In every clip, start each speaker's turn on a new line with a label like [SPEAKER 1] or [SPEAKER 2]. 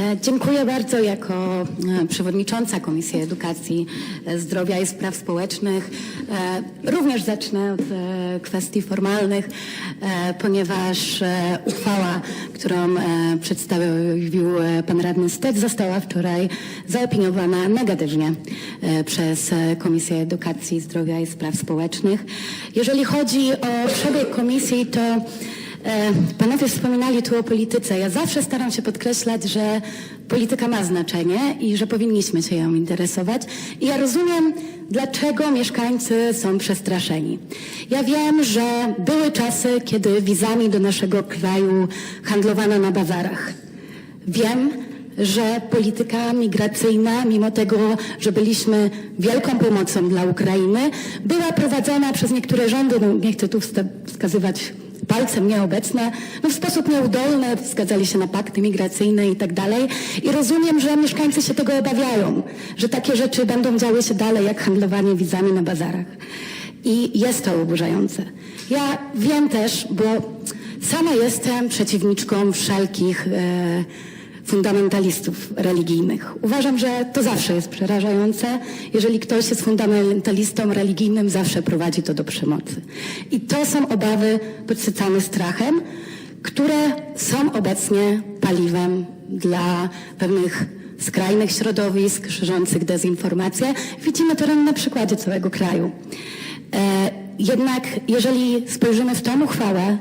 [SPEAKER 1] E, Dziękuję bardzo jako e, przewodnicząca Komisji Edukacji, e, Zdrowia i Spraw Społecznych. Również zacznę od kwestii formalnych, ponieważ uchwała, którą przedstawił pan radny Stec została wczoraj zaopiniowana negatywnie przez Komisję Edukacji, Zdrowia i Spraw Społecznych. Jeżeli chodzi o przebieg komisji, to Panowie wspominali tu o polityce. Ja zawsze staram się podkreślać, że polityka ma znaczenie i że powinniśmy się ją interesować. I ja rozumiem, dlaczego mieszkańcy są przestraszeni. Ja wiem, że były czasy, kiedy wizami do naszego kraju handlowano na bazarach. Wiem, że polityka migracyjna, mimo tego, że byliśmy wielką pomocą dla Ukrainy, była prowadzona przez niektóre rządy, no nie chcę tu wskazywać palcem nieobecne, no w sposób nieudolny, zgadzali się na pakty migracyjne i tak dalej. I rozumiem, że mieszkańcy się tego obawiają, że takie rzeczy będą działy się dalej, jak handlowanie wizami na bazarach. I jest to oburzające. Ja wiem też, bo sama jestem przeciwniczką wszelkich e, fundamentalistów religijnych. Uważam, że to zawsze jest przerażające. Jeżeli ktoś jest fundamentalistą religijnym, zawsze prowadzi to do przemocy. I to są obawy podsycane strachem, które są obecnie paliwem dla pewnych skrajnych środowisk szerzących dezinformację. Widzimy to na przykładzie całego kraju. E, jednak jeżeli spojrzymy w tą uchwałę,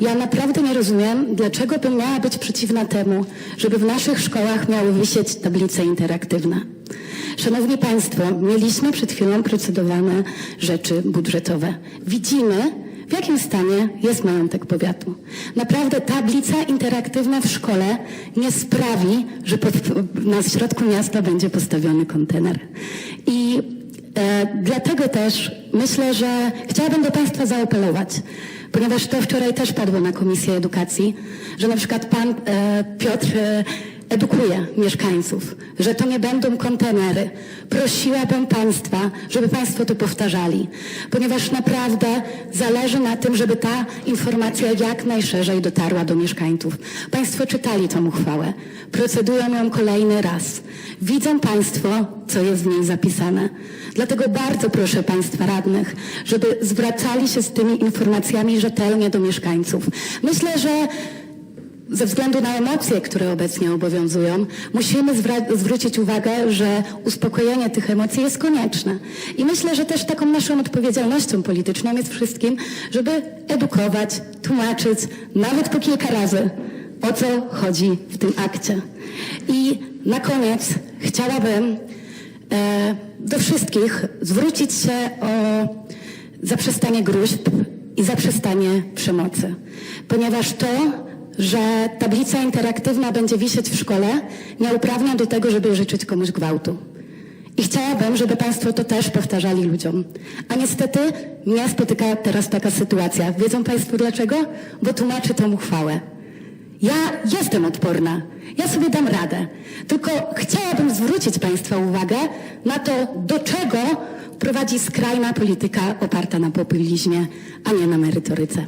[SPEAKER 1] ja naprawdę nie rozumiem, dlaczego bym miała być przeciwna temu, żeby w naszych szkołach miały wisieć tablice interaktywne. Szanowni Państwo, mieliśmy przed chwilą procedowane rzeczy budżetowe. Widzimy, w jakim stanie jest majątek powiatu. Naprawdę tablica interaktywna w szkole nie sprawi, że pod, na środku miasta będzie postawiony kontener. I E, dlatego też myślę, że chciałabym do Państwa zaapelować, ponieważ to wczoraj też padło na Komisji Edukacji, że na przykład Pan e, Piotr e, edukuje mieszkańców, że to nie będą kontenery. Prosiłabym Państwa, żeby Państwo to powtarzali, ponieważ naprawdę zależy na tym, żeby ta informacja jak najszerzej dotarła do mieszkańców. Państwo czytali tą uchwałę, procedują ją kolejny raz. Widzą Państwo, co jest w niej zapisane. Dlatego bardzo proszę Państwa radnych, żeby zwracali się z tymi informacjami rzetelnie do mieszkańców. Myślę, że ze względu na emocje, które obecnie obowiązują, musimy zwrócić uwagę, że uspokojenie tych emocji jest konieczne. I myślę, że też taką naszą odpowiedzialnością polityczną jest wszystkim, żeby edukować, tłumaczyć, nawet po kilka razy, o co chodzi w tym akcie. I na koniec chciałabym e, do wszystkich zwrócić się o zaprzestanie gruźb i zaprzestanie przemocy. Ponieważ to, że tablica interaktywna będzie wisieć w szkole, nie uprawnia do tego, żeby życzyć komuś gwałtu. I chciałabym, żeby Państwo to też powtarzali ludziom. A niestety mnie spotyka teraz taka sytuacja. Wiedzą Państwo dlaczego? Bo tłumaczy tą uchwałę. Ja jestem odporna. Ja sobie dam radę. Tylko chciałabym zwrócić Państwa uwagę na to, do czego prowadzi skrajna polityka oparta na populizmie, a nie na merytoryce.